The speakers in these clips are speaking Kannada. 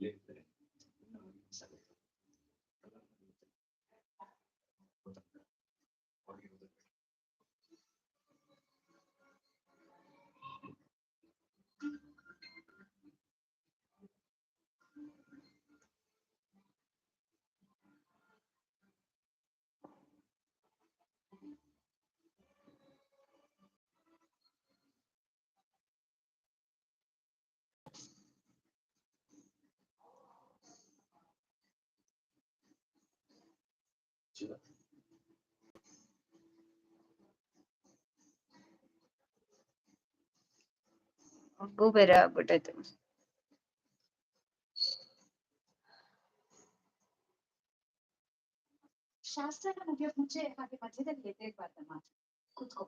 Excelente. ಬೇರೆ ಆಗ್ಬಿಟ್ಟೈತೆ ಶಾಸ್ತ್ರ ಮುಗಿಯೋಕ್ ಮುಂಚೆ ಹಾಗೆ ಮಧ್ಯದಲ್ಲಿ ಎದ್ದೇಳ್ಬಾರ್ದಮ್ಮ ಕೂತ್ಕೋ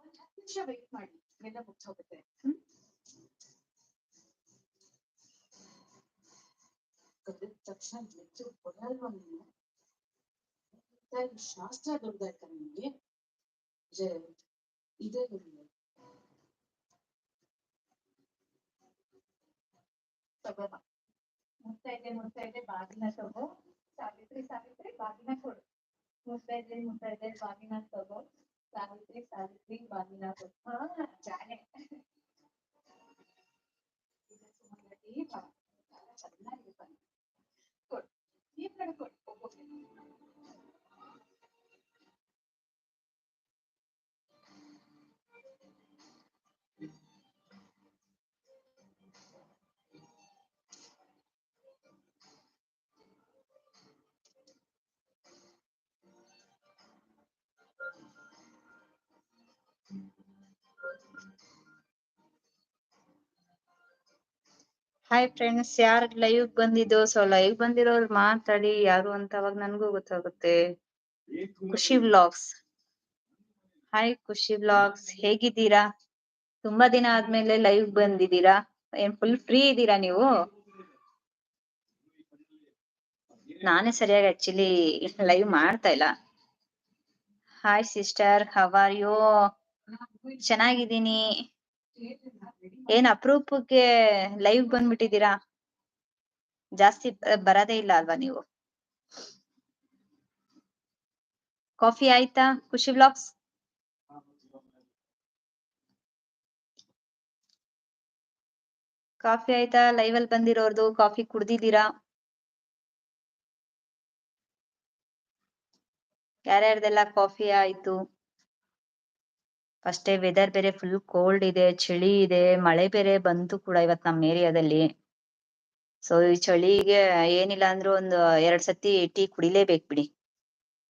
ಒಂದ್ ಹತ್ತು ನಿಮಿಷ ವೆಯ್ಟ್ ಮಾಡಿ ಎಲ್ಲ ಮುಗ್ದು ಹೋಗುತ್ತೆ ಹ್ಮ್ ಕರೆದ ತಕ್ಷಣ ಎದ್ದು ಬರಲ್ವಾ ನೀನು ಮತ್ತೆ ಈ ಶಾಸ್ತ್ರ ದೊಡ್ಡದಾಯ್ತಾ ನಿಮ್ಗೆ ಜಯ ಇದೇ ನಿಮ್ಗೆ ತಗೋಬಾ ಮುತ್ತೈದೆ ಮುತ್ತೈದೆ ಬಾಗಿನ ತಗೋ ಸಾವಿತ್ರಿ ಸಾವಿತ್ರಿ ಬಾಗಿನ ಕೊಡು ಮುತ್ತೈದೆ ಮುತ್ತೈದೆ ಬಾಗಿನ ತಗೋ ಹಾಯ್ ಫ್ರೆಂಡ್ಸ್ ಯಾರು ಲೈವ್ ಬಂದಿದ್ದು? ಸೊ ಲೈವ್ ಬಂದಿರೋರು ಮಾತಾಡಿ, ಯಾರು ಅಂತ ಅವಾಗ ನನ್ಗೂ ಗೊತ್ತಾಗುತ್ತೆ. ಖುಷಿ ವ್ಲಾಗ್ಸ್ ಹಾಯ್ ಖುಷಿ ವ್ಲಾಗ್ಸ್ ಹೇಗಿದ್ದೀರಾ? ತುಂಬಾ ದಿನ ಆದ್ಮೇಲೆ ಲೈವ್ ಬಂದಿದ್ದೀರಾ? ಏನ್ ಫುಲ್ ಫ್ರೀ ಇದ್ದೀರಾ ನೀವು? ನಾನೇ ಸರಿಯಾಗಿ ಆಕ್ಚುಲಿ ಲೈವ್ ಮಾಡ್ತಾ ಇಲ್ಲ. ಹಾಯ್ ಸಿಸ್ಟರ್ ಹವಾರ್ ಯು ಚೆನ್ನಾಗಿದ್ದೀನಿ. ಏನ್ ಅಪರೂಪಕ್ಕೆ ಲೈವ್ ಬಂದ್ಬಿಟ್ಟಿದೀರಾ ಜಾಸ್ತಿ ಬರದೇ ಇಲ್ಲ ಅಲ್ವಾ ನೀವು? ಕಾಫಿ ಆಯ್ತಾ? ಖುಷಿ ವ್ಲಾಗ್ಸ್ ಕಾಫಿ ಆಯ್ತಾ? ಲೈವ್ ಅಲ್ಲಿ ಬಂದಿರೋರ್ದು ಕಾಫಿ ಕುಡ್ದಿದ್ದೀರಾ? ಯಾರ್ಯಾರ್ದೆಲ್ಲ ಕಾಫಿ ಆಯ್ತು? ಅಷ್ಟೇ ವೆದರ್ ಬೇರೆ ಫುಲ್ ಕೋಲ್ಡ್ ಇದೆ, ಚಳಿ ಇದೆ, ಮಳೆ ಬೇರೆ ಬಂತು ಕೂಡ ಇವತ್ ನಮ್ಮ ಏರಿಯಾದಲ್ಲಿ ಸೊ ಈ ಚಳಿಗೆ ಏನಿಲ್ಲ ಅಂದ್ರೂ ಒಂದು ಎರಡ್ ಸತಿ ಟೀ ಕುಡಿಲೇಬೇಕು ಬಿಡಿ.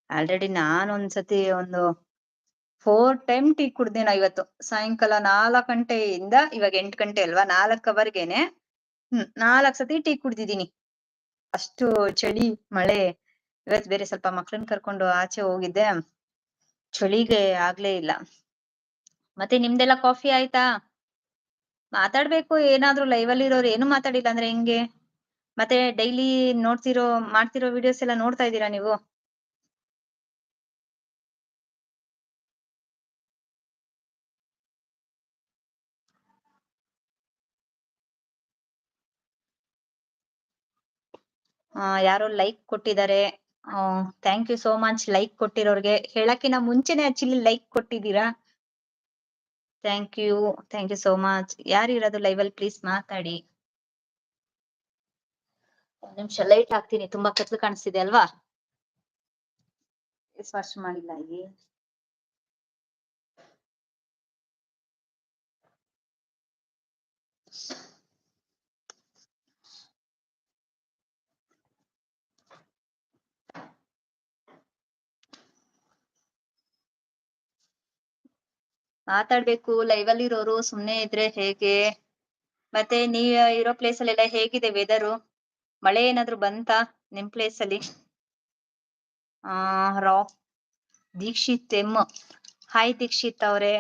ಆಲ್ರೆಡಿ ನಾನ್ ಒಂದ್ಸತಿ ಒಂದು ಫೋರ್ ಟೈಮ್ ಟೀ ಕುಡ್ದಿನ ಇವತ್ತು. ಸಾಯಂಕಾಲ ನಾಲ್ಕ್ ಗಂಟೆಯಿಂದ ಇವಾಗ ಎಂಟ್ ಗಂಟೆ ಅಲ್ವಾ ನಾಲ್ಕ್ ಅವರ್ಗೆನೆ ಹ್ಮ್, ನಾಲ್ಕ್ ಸತಿ ಟೀ ಕುಡ್ದಿದೀನಿ ಅಷ್ಟು ಚಳಿ, ಮಳೆ, ಇವತ್ ಬೇರೆ ಸ್ವಲ್ಪ ಮಕ್ಳನ್ ಕರ್ಕೊಂಡು ಆಚೆ ಹೋಗಿದ್ದೆ. ಚಳಿಗೆ ಆಗ್ಲೇ ಇಲ್ಲ. ಮತ್ತೆ ನಿಮ್ದೆಲ್ಲ ಕಾಫಿ ಆಯ್ತಾ? ಮಾತಾಡ್ಬೇಕು, ಏನಾದ್ರೂ ಲೈವ್ ಅಲ್ಲಿ ಇರೋರು ಏನು ಮಾತಾಡಿಲ್ಲ ಅಂದ್ರೆ ಹೆಂಗೆ? ಮತ್ತೆ ಡೈಲಿ ನೋಡ್ತಿರೋ, ಮಾಡ್ತಿರೋ ವಿಡಿಯೋಸ್ ಎಲ್ಲ ನೋಡ್ತಾ ಇದ್ದೀರಾ ನೀವು? ಆ, ಯಾರೋ ಲೈಕ್ ಕೊಟ್ಟಿದ್ದಾರೆ. Thank you so much like ಕೊಟ್ಟಿರೋರ್ಗೆ. ಹೇಳಕ್ಕಿನ ಮುಂಚೆನೆ ಆಕ್ಚುಲಿ ಲೈಕ್ ಕೊಟ್ಟಿದ್ದೀರಾ? Thank you thank you so much ಯಾರು ಇರೋದು ಲೈವ್ ಅಲ್ಲಿ? ಪ್ಲೀಸ್ ಮಾತಾಡಿ. ಒಂದ್ ನಿಮಿಷ ಲೈಟ್ ಹಾಕ್ತೀನಿ ತುಂಬಾ ಕತ್ಲು ಕಾಣಿಸ್ತಿದೆ ಅಲ್ವಾ? ಮಾಡಿಲ್ಲ ಇಲ್ಲಿ ಮಾತಾಡ್ಬೇಕು ಲೈವ್ ಅಲ್ಲಿ ಇರೋರು ಸುಮ್ನೆ ಇದ್ರೆ ಹೇಗೆ? ಮತ್ತೆ ನೀವ್ ಇರೋ ಪ್ಲೇಸ್ ಅಲ್ಲೆಲ್ಲ ಹೇಗಿದೆ ವೆದರು ಮಳೆ ಏನಾದ್ರು ಬಂತಾ ನಿಮ್ ಪ್ಲೇಸ್ ಅಲ್ಲಿ? ಆ, ರಾ, ದೀಕ್ಷಿತ್ ಎಂ ಹಾಯ್ ದೀಕ್ಷಿತ್ ಅವ್ರೆ.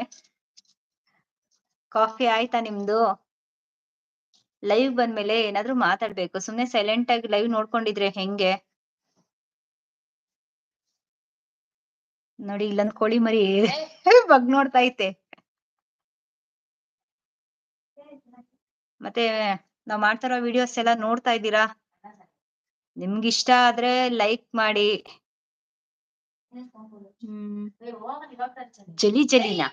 ಕಾಫಿ ಆಯ್ತಾ ನಿಮ್ದು? ಲೈವ್ ಬಂದ್ಮೇಲೆ ಏನಾದ್ರು ಮಾತಾಡ್ಬೇಕು. ಸುಮ್ನೆ ಸೈಲೆಂಟ್ ಆಗಿ ಲೈವ್ ನೋಡ್ಕೊಂಡಿದ್ರೆ ಹೆಂಗೆ? ನೋಡಿ, ಇಲ್ಲೊಂದ್ ಕೋಳಿ ಮರಿ ಬಗ್ ನೋಡ್ತಾ ಐತೆ. ಮತ್ತೆ ನಾವ್ ಮಾಡ್ತಿರೋ ವಿಡಿಯೋಸ್ ಎಲ್ಲ ನೋಡ್ತಾ ಇದ್ದೀರಾ? ನಿಮ್ಗೆ ಇಷ್ಟ ಆದ್ರೆ ಲೈಕ್ ಮಾಡಿ. ಜಲಿ ಜಲಿನ.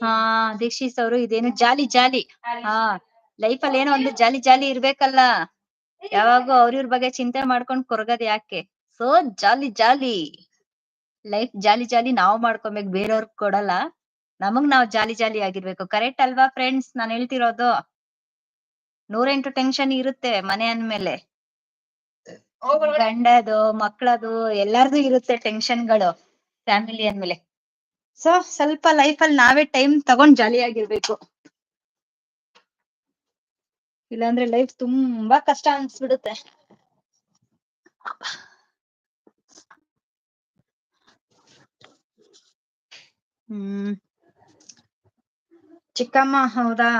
ಹಾ, ದೀಕ್ಷಿತ್ ಅವರು ಇದೇನು ಜಾಲಿ ಜಾಲಿ. ಹಾ ಲೈಫ್ ಅಲ್ಲಿ ಏನೋ ಒಂದು ಜಾಲಿ ಜಾಲಿ ಇರ್ಬೇಕಲ್ಲ. ಯಾವಾಗೂ ಅವ್ರಿವ್ರ ಬಗ್ಗೆ ಚಿಂತೆ ಮಾಡ್ಕೊಂಡ್ ಕೊರಗದ್ ಯಾಕೆ? ಸೊ ಜಾಲಿ ಜಾಲಿ. ಲೈಫ್ ಜಾಲಿ ಜಾಲಿ ನಾವ್ ಮಾಡ್ಕೊಬೇಕು ಬೇರೆಯವ್ರಿಗೆ ಕೊಡಲ್ಲ. ನಮಗ್ ನಾವ್ ಜಾಲಿ ಜಾಲಿ ಆಗಿರ್ಬೇಕು. ಕರೆಕ್ಟ್ ಅಲ್ವಾ ಫ್ರೆಂಡ್ಸ್ ನಾನ್ ಹೇಳ್ತಿರೋದು. ನೂರೆಂಟು ಟೆನ್ಷನ್ ಇರುತ್ತೆ ಮನೆ ಅಂದ್ಮೇಲೆ. ಗಂಡದು, ಮಕ್ಳದು, ಎಲ್ಲಾರ್ದು ಇರುತ್ತೆ ಟೆನ್ಷನ್ಗಳು ಫ್ಯಾಮಿಲಿ ಅಂದ್ಮೇಲೆ. ಸೊ ಸ್ವಲ್ಪ ಲೈಫ್ ಅಲ್ಲಿ ನಾವೇ ಟೈಮ್ ತಗೊಂಡ್ ಜಾಲಿ ಆಗಿರ್ಬೇಕು ಇಲ್ಲಾಂದ್ರೆ ಲೈಫ್ ತುಂಬಾ ಕಷ್ಟ ಅನ್ಸ್ಬಿಡುತ್ತೆ. ಹ್ಮ್. ಚಿಕ್ಕಮ್ಮ, ಹೌದಾ?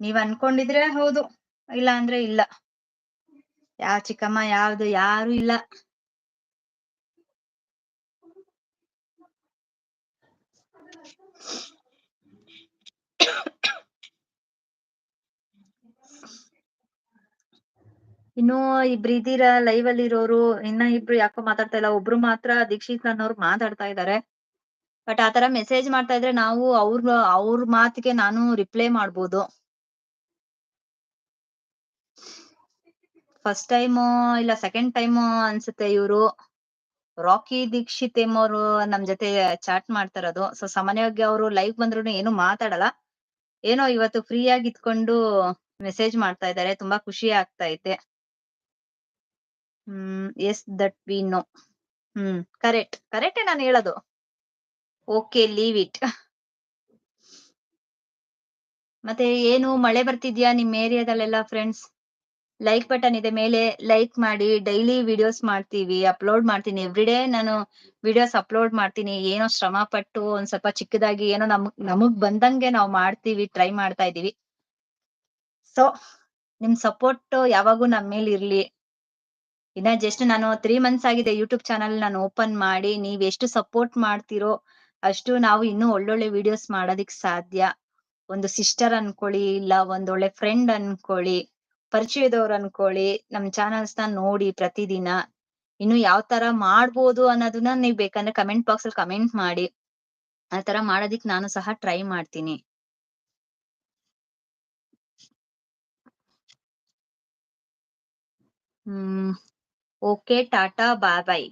ನೀವ್ ಅನ್ಕೊಂಡಿದ್ರೆ ಹೌದು ಇಲ್ಲ ಅಂದ್ರೆ ಇಲ್ಲ. ಯಾವ ಚಿಕ್ಕಮ್ಮ, ಯಾವ್ದು, ಯಾರು ಇಲ್ಲ. ಇನ್ನು ಇಬ್ರು ಇದೀರಾ ಲೈವ್ ಅಲ್ಲಿ ಇರೋರು, ಇನ್ನ ಇಬ್ರು ಯಾಕೋ ಮಾತಾಡ್ತಾ ಇಲ್ಲ, ಒಬ್ರು ಮಾತ್ರ ದೀಕ್ಷಿತ್ ಅನ್ನೋರು ಮಾತಾಡ್ತಾ ಇದಾರೆ. ಬಟ್ ಆತರ ಮೆಸೇಜ್ ಮಾಡ್ತಾ ಇದ್ರೆ ನಾವು ಅವ್ರ ಅವ್ರ ಮಾತಿಗೆ ನಾನು ರಿಪ್ಲೈ ಮಾಡ್ಬೋದು. ಫಸ್ಟ್ ಟೈಮು ಇಲ್ಲ ಸೆಕೆಂಡ್ ಟೈಮು ಅನ್ಸುತ್ತೆ ಇವ್ರು. ರಾಕಿ ದೀಕ್ಷಿತ್ ಎಂಬವ್ರು ನಮ್ ಜೊತೆ ಚಾಟ್ ಮಾಡ್ತಾ ಇರೋದು. ಸೊ ಸಾಮಾನ್ಯವಾಗಿ ಅವರು ಲೈವ್ ಬಂದ್ರು ಏನು ಮಾತಾಡಲ್ಲ. ಏನೋ ಇವತ್ತು ಫ್ರೀ ಆಗಿ ಇದ್ಕೊಂಡು ಮೆಸೇಜ್ ಮಾಡ್ತಾ ಇದ್ದಾರೆ ತುಂಬಾ ಖುಷಿ ಆಗ್ತಾ ಐತೆ. ಹ್ಮ್ yes that we know hmm correct ಕರೆಕ್ಟೇ ನಾನು ಹೇಳೋದು? ಓಕೆ ಲೀವ್ ಇಟ್ ಮತ್ತೆ ಏನು, ಮಳೆ ಬರ್ತಿದ್ಯಾ ನಿಮ್ ಏರಿಯಾದಲ್ಲೆಲ್ಲ ಫ್ರೆಂಡ್ಸ್ ಲೈಕ್ ಬಟನ್ ಇದೆ ಮೇಲೆ ಲೈಕ್ ಮಾಡಿ ಡೈಲಿ ವಿಡಿಯೋಸ್ ಮಾಡ್ತೀವಿ ಅಪ್ಲೋಡ್ ಮಾಡ್ತೀನಿ. ಎವ್ರಿಡೇ ನಾನು ವಿಡಿಯೋಸ್ ಅಪ್ಲೋಡ್ ಮಾಡ್ತೀನಿ. ಏನೋ ಶ್ರಮ ಪಟ್ಟು ಒಂದ್ ಸ್ವಲ್ಪ ಚಿಕ್ಕದಾಗಿ ಏನೋ ನಮ್, ನಮಗ್ ಬಂದಂಗೆ ನಾವು ಮಾಡ್ತೀವಿ ಟ್ರೈ ಮಾಡ್ತಾ ಇದೀವಿ. ಸೊ ನಿಮ್ ಸಪೋರ್ಟ್ ಯಾವಾಗೂ ನಮ್ ಮೇಲೆ ಇರ್ಲಿ. ಇನ್ನ ಜಸ್ಟ್ ನಾನು ತ್ರೀ ಮಂತ್ಸ್ ಆಗಿದೆ ಯೂಟ್ಯೂಬ್ ಚಾನಲ್ ನಾನು ಓಪನ್ ಮಾಡಿ ನೀವ್ ಎಷ್ಟು ಸಪೋರ್ಟ್ ಮಾಡ್ತಿರೋ ಅಷ್ಟು ನಾವು ಇನ್ನೂ ಒಳ್ಳೊಳ್ಳೆ ವಿಡಿಯೋಸ್ ಮಾಡೋದಿಕ್ ಸಾಧ್ಯ. ಒಂದು ಸಿಸ್ಟರ್ ಅನ್ಕೊಳ್ಳಿ, ಇಲ್ಲ ಒಂದ್ ಒಳ್ಳೆ ಫ್ರೆಂಡ್ ಅನ್ಕೊಳ್ಳಿ, ಪರಿಚಯದವ್ರು ಅನ್ಕೊಳ್ಳಿ, ನಮ್ ಚಾನಲ್ಸ್ನ ನೋಡಿ ಪ್ರತಿದಿನ. ಇನ್ನು ಯಾವ ತರ ಮಾಡ್ಬೋದು ಅನ್ನೋದನ್ನ ನೀವ್ ಬೇಕಂದ್ರೆ ಕಮೆಂಟ್ ಬಾಕ್ಸ್ ಅಲ್ಲಿ ಕಮೆಂಟ್ ಮಾಡಿ. ಆ ತರ ಮಾಡೋದಿಕ್ ನಾನು ಸಹ ಟ್ರೈ ಮಾಡ್ತೀನಿ. ಹ್ಮ್. Okay, tata bye bye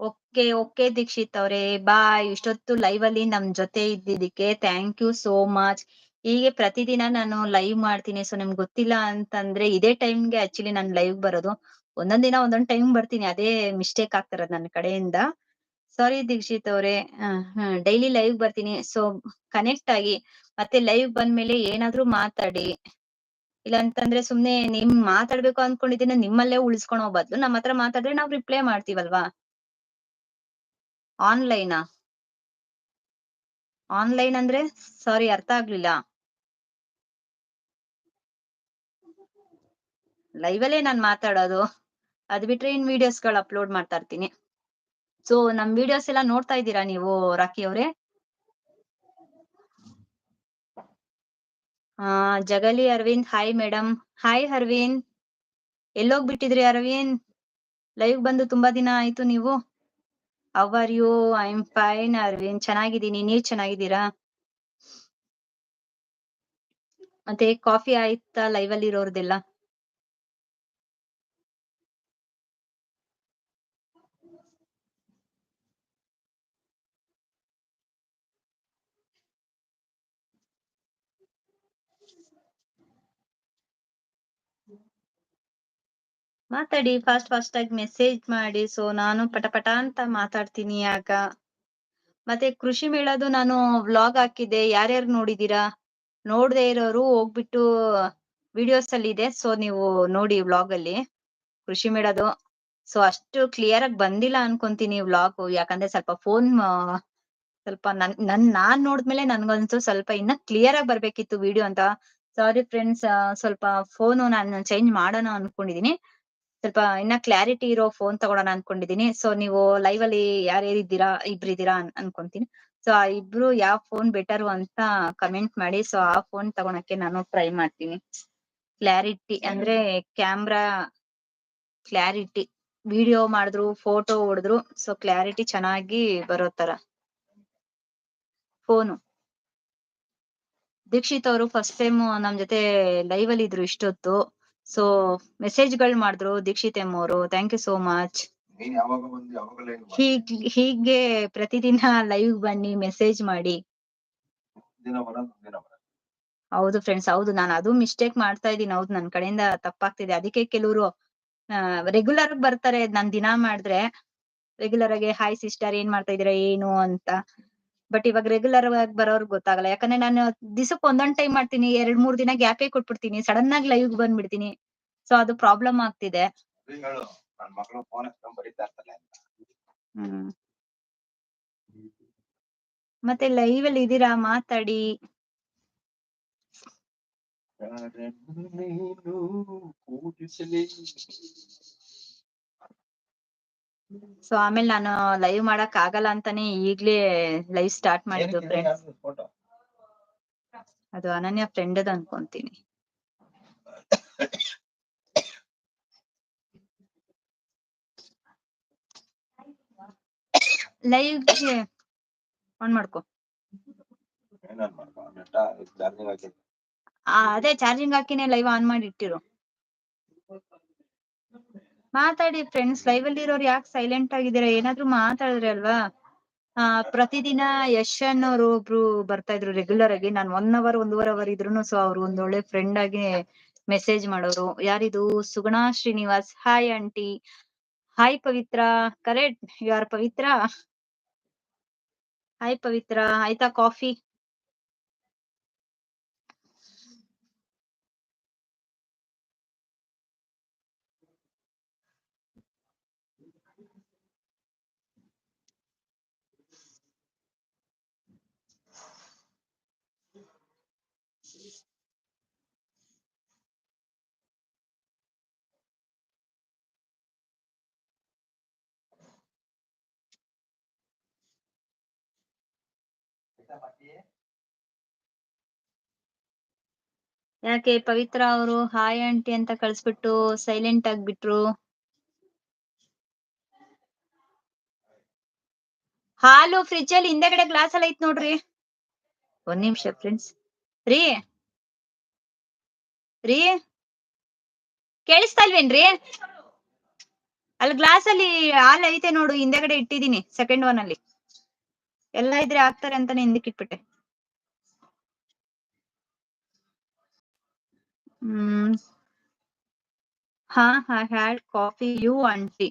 okay okay Dikshit ಅವರೇ, ಬಾಯ್. ಇಷ್ಟೊತ್ತು ಲೈವ್ ಅಲ್ಲಿ ನಮ್ ಜೊತೆ ಇದ್ದಿದ್ದಕ್ಕೆ ಥ್ಯಾಂಕ್ ಯು ಸೋ ಮಚ್ ಹೀಗೆ ಪ್ರತಿದಿನ ನಾನು ಲೈವ್ ಮಾಡ್ತೀನಿ. ಸೊ ನಿಮ್ಗೆ ಗೊತ್ತಿಲ್ಲ ಅಂತಂದ್ರೆ ಇದೇ ಟೈಮ್ಗೆ ಆಕ್ಚುಲಿ ನಾನು ಲೈವ್ ಬರೋದು. ಒಂದೊಂದ್ ದಿನ ಒಂದೊಂದ್ ಟೈಮ್ ಬರ್ತೀನಿ. ಅದೇ ಮಿಸ್ಟೇಕ್ ಆಗ್ತಿರೋದು ನನ್ನ ಕಡೆಯಿಂದ. ಸಾರಿ ದೀಕ್ಷಿತ್ ಅವ್ರೆ. ಡೈಲಿ ಲೈವ್ ಬರ್ತೀನಿ. ಸೊ ಕನೆಕ್ಟ್ ಆಗಿ. ಮತ್ತೆ ಲೈವ್ ಬಂದ್ಮೇಲೆ ಏನಾದ್ರೂ ಮಾತಾಡಿ. ಇಲ್ಲ ಅಂತಂದ್ರೆ ಸುಮ್ನೆ ನಿಮ್ ಮಾತಾಡ್ಬೇಕು ಅನ್ಕೊಂಡಿದ್ದೀನ ನಿಮ್ಮಲ್ಲೇ ಉಳಿಸ್ಕೊಳೋ ಬದ್ಲು ನಮ್ಮ ಹತ್ರ ಮಾತಾಡಿದ್ರೆ ನಾವ್ ರಿಪ್ಲೈ ಮಾಡ್ತೀವಲ್ವಾ? ಆನ್ಲೈನಾ ಆನ್ಲೈನ್ ಅಂದ್ರೆ ಸಾರಿ ಅರ್ಥ ಆಗ್ಲಿಲ್ಲ. ಲೈವ್ ಅಲ್ಲೇ ನಾನ್ ಮಾತಾಡೋದು. ಅದ್ ಬಿಟ್ರೆ ಇನ್ ವಿಡಿಯೋಸ್ಗಳು ಅಪ್ಲೋಡ್ ಮಾಡ್ತಾ ಇರ್ತೀನಿ. ಸೊ ನಮ್ ವಿಡಿಯೋಸ್ ಎಲ್ಲ ನೋಡ್ತಾ ಇದ್ದೀರಾ ನೀವು ರಾಕಿ ಅವ್ರೆ? ಆ, ಜಗಲಿ Aravind, hi madam hi Aravind. ಎಲ್ಲೋಗ್ಬಿಟ್ಟಿದ್ರಿ Aravind? Live ಬಂದು ತುಂಬಾ ದಿನ ಆಯ್ತು ನೀವು? How are you I am fine Aravind. ಚೆನ್ನಾಗಿದ್ದೀನಿ. ನೀವ್ ಚೆನ್ನಾಗಿದ್ದೀರಾ? ಮತ್ತೆ ಕಾಫಿ ಆಯ್ತಾ ಲೈವ್ ಅಲ್ಲಿ ಇರೋರ್ದೆಲ್ಲ? ಮಾತಾಡಿ ಫಾಸ್ಟ್ ಫಾಸ್ಟ್ ಆಗಿ ಮೆಸೇಜ್ ಮಾಡಿ. ಸೊ ನಾನು ಪಟ ಪಟ ಅಂತ ಮಾತಾಡ್ತೀನಿ ಆಗ. ಮತ್ತೆ ಕೃಷಿ ಮೇಳದು ನಾನು ವ್ಲಾಗ್ ಹಾಕಿದ್ದೆ. ಯಾರ್ಯಾರು ನೋಡಿದೀರಾ? ನೋಡ್ದೆ ಇರೋರು ಹೋಗ್ಬಿಟ್ಟು ವಿಡಿಯೋಸ್ ಅಲ್ಲಿ ಇದೆ. ಸೊ ನೀವು ನೋಡಿ ವ್ಲಾಗ್ ಅಲ್ಲಿ ಕೃಷಿ ಮೇಳದು. ಸೊ ಅಷ್ಟು ಕ್ಲಿಯರ್ ಆಗಿ ಬಂದಿಲ್ಲ ಅನ್ಕೊಂತೀನಿ ವ್ಲಾಗ್ ಯಾಕಂದ್ರೆ ಸ್ವಲ್ಪ ಫೋನ್ ಸ್ವಲ್ಪ ನನ್ ನನ್, ನಾನ್ ನೋಡಿದ್ಮೇಲೆ ನನ್ಗನ್ಸು ಸ್ವಲ್ಪ ಇನ್ನ ಕ್ಲಿಯರ್ ಆಗಿ ಬರ್ಬೇಕಿತ್ತು ವಿಡಿಯೋ ಅಂತ. ಸಾರಿ ಫ್ರೆಂಡ್ಸ್ ಸ್ವಲ್ಪ ಫೋನ್ ನಾನು ಚೇಂಜ್ ಮಾಡೋಣ ಅನ್ಕೊಂಡಿದೀನಿ. ಸ್ವಲ್ಪ ಇನ್ನ ಕ್ಲಾರಿಟಿ ಇರೋ ಫೋನ್ ತಗೊಳೋಣ ಅನ್ಕೊಂಡಿದೀನಿ. ಸೊ ನೀವು ಲೈವ್ ಅಲ್ಲಿ ಯಾರ್ಯಾರಿದ್ದೀರಾ ಇದ್ದೀರಾ ಇಬ್ರು ಇದ್ದೀರಾ ಅನ್- ಅನ್ಕೊಂತೀನಿ. ಸೊ ಆ ಇಬ್ರು ಯಾವ ಫೋನ್ ಬೆಟರ್ ಅಂತ ಕಮೆಂಟ್ ಮಾಡಿ ಸೊ ಆ ಫೋನ್ ತಗೊಳಕ್ಕೆ ನಾನು ಟ್ರೈ ಮಾಡ್ತೀನಿ. ಕ್ಲಾರಿಟಿ ಅಂದ್ರೆ ಕ್ಯಾಮ್ರಾ ಕ್ಲಾರಿಟಿ ವಿಡಿಯೋ ಮಾಡಿದ್ರು ಫೋಟೋ ಹೊಡೆದ್ರು ಸೊ ಕ್ಲಾರಿಟಿ ಚೆನ್ನಾಗಿ ಬರೋ ತರ. ಫೋನು ದೀಕ್ಷಿತ್ ಅವರು ಫಸ್ಟ್ ಟೈಮ್ ನಮ್ ಜೊತೆ ಲೈವ್ ಅಲ್ಲಿ ಇದ್ರು ಇಷ್ಟೊತ್ತು. ಸೊ ಮೆಸೇಜ್ಗಳು ಮಾಡಿದ್ರು ದೀಕ್ಷಿತ್ ಎಂ ಅವರು ಥ್ಯಾಂಕ್ ಯು ಸೋ ಮಚ್ ಹೀಗ್ ಹೀಗೆ ಪ್ರತಿದಿನ ಲೈವ್ ಬನ್ನಿ ಮೆಸೇಜ್ ಮಾಡಿ. ಹೌದು ಫ್ರೆಂಡ್ಸ್ ಹೌದು ನಾನು ಅದು ಮಿಸ್ಟೇಕ್ ಮಾಡ್ತಾ ಇದೀನಿ ಹೌದು ನನ್ ಕಡೆಯಿಂದ ತಪ್ಪಾಗ್ತಿದೆ. ಅದಕ್ಕೆ ಕೆಲವರು ರೆಗ್ಯುಲರ್ ಬರ್ತಾರೆ ನಾನ್ ದಿನ ಮಾಡಿದ್ರೆ ರೆಗ್ಯುಲರ್ ಆಗಿ ಹಾಯ್ ಸಿಸ್ಟರ್ ಏನ್ ಮಾಡ್ತಾ ಇದೀರಾ ಏನು? ಅಂತ. ಬಟ್ ಇವಾಗ ರೆಗ್ಯುಲರ್ ಆಗಿ ಬರೋರ್ಗ್ ಗೊತ್ತಾಗಲ್ಲ. ಯಾಕಂದ್ರೆ ನಾನು ದಿಸಕ್ ಒಂದೊಂದ್ ಟೈಮ್ ಮಾಡ್ತೀನಿ ಎರಡ್ ಮೂರ್ ದಿನ ಗ್ಯಾಪೇ ಕೊಟ್ಬಿಡ್ತೀನಿ ಸಡನ್ ಆಗಿ ಲೈವ್ ಬಂದ್ಬಿಡ್ತೀನಿ. ಸೊ ಅದು ಪ್ರಾಬ್ಲಮ್ ಆಗ್ತಿದೆ. ಮತ್ತೆ ಲೈವ್ ಅಲ್ಲಿ ಇದೀರಾ ಮಾತಾಡಿ. ಸೊ ಆಮೇಲೆ ನಾನು ಲೈವ್ ಮಾಡಕ್ ಆಗಲ್ಲ ಅಂತಾನೆ ಈಗ್ಲೇ ಲೈವ್ ಸ್ಟಾರ್ಟ್ ಮಾಡಿದ್ದು ಫ್ರೆಂಡ್ಸ್ ಅದು ಅನನ್ಯ ಫ್ರೆಂಡ್ ಅದ ಅನ್ಕೊಂತೀನಿ. ಲೈವ್ ಆನ್ ಮಾಡ್ಕೋ. ಅದೇ ಚಾರ್ಜಿಂಗ್ ಹಾಕಿನೇ ಲೈವ್ ಆನ್ ಮಾಡಿ ಇಟ್ಟಿರು. ಮಾತಾಡಿ ಫ್ರೆಂಡ್ಸ್ ಲೈವ್ ಅಲ್ಲಿ ಇರೋರು ಯಾಕೆ ಸೈಲೆಂಟ್ ಆಗಿದ್ದೀರಾ? ಏನಾದ್ರು ಮಾತಾಡಿದ್ರೆ ಅಲ್ವಾ? ಆ, ಪ್ರತಿದಿನ ಯಶ್ ಅನ್ನೋರು ಒಬ್ರು ಬರ್ತಾ ಇದ್ರು ರೆಗ್ಯುಲರ್ ಆಗಿ. ನಾನ್ ಒನ್ ಅವರ್ ಒಂದೂವರೆ ಅವರ್ ಇದ್ರು ಸೊ ಅವ್ರು ಒಂದ್ ಒಳ್ಳೆ ಫ್ರೆಂಡ್ ಆಗಿ ಮೆಸೇಜ್ ಮಾಡೋರು. ಯಾರಿದು? Suguna Srinivas. Hi aunty hi Pavitra. Correct you are Pavitra? Hi Pavitra. ಆಯ್ತಾ ಕಾಫಿ ಯಾಕೆ ಪವಿತ್ರ ಅವರು ಹಾಯ್ ಆಂಟಿ ಅಂತ ಕಳ್ಸ್ಬಿಟ್ಟು ಸೈಲೆಂಟ್ ಆಗ್ಬಿಟ್ರು ಹಾಲು ಫ್ರಿಜ್ ಅಲ್ಲಿ ಹಿಂದೆಗಡೆ ಗ್ಲಾಸ್ ಅಲ್ಲಿ ಐತ್ ನೋಡ್ರಿ. ಒಂದ್ ನಿಮಿಷ ಫ್ರೆಂಡ್ಸ್ ರೀ. ರೀ. ಕೇಳಿಸ್ತಾ ಇಲ್ವೇನ್ರಿ? ಅಲ್ಲಿ ಗ್ಲಾಸ್ ಅಲ್ಲಿ ಹಾಲ್ ಐತೆ ನೋಡು, ಹಿಂದೆಗಡೆ ಇಟ್ಟಿದೀನಿ ಸೆಕೆಂಡ್ ಒನ್ ಅಲ್ಲಿ. ಎಲ್ಲ ಇದ್ರೆ ಹಾಕ್ತಾರೆ ಅಂತಾನೆ ಹಿಂದಕ್ಕೆ ಇಟ್ಬಿಟ್ಟೆ. ಹ್ಮ್. ಹಾ I had coffee, you and tea.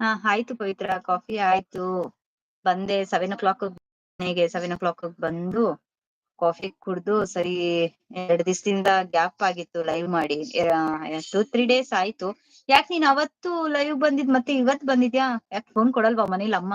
ಹಾ ಆಯ್ತು ಪವಿತ್ರ. ಕಾಫಿ ಆಯ್ತು. ಬಂದೆ ಸೆವೆನ್ ಓ ಕ್ಲಾಕ್ ಮನೆಗೆ. ಸೆವೆನ್ ಓ ಕ್ಲಾಕ್ ಬಂದು ಕಾಫಿ ಕುಡ್ದು ಸರಿ ಎರಡ್ ದಿವಸದಿಂದ ಗ್ಯಾಪ್ ಆಗಿತ್ತು ಲೈವ್ ಮಾಡಿ. ಟೂ ತ್ರೀ ಡೇಸ್ ಆಯ್ತು. ಯಾಕೆ ನೀನ್ ಅವತ್ತು ಲೈವ್ ಬಂದಿದ್ ಮತ್ತೆ ಇವತ್ ಬಂದಿದ್ಯಾ? ಯಾಕೆ ಫೋನ್ ಕೊಡಲ್ವಾ ಮನೇಲಿ ಅಮ್ಮ?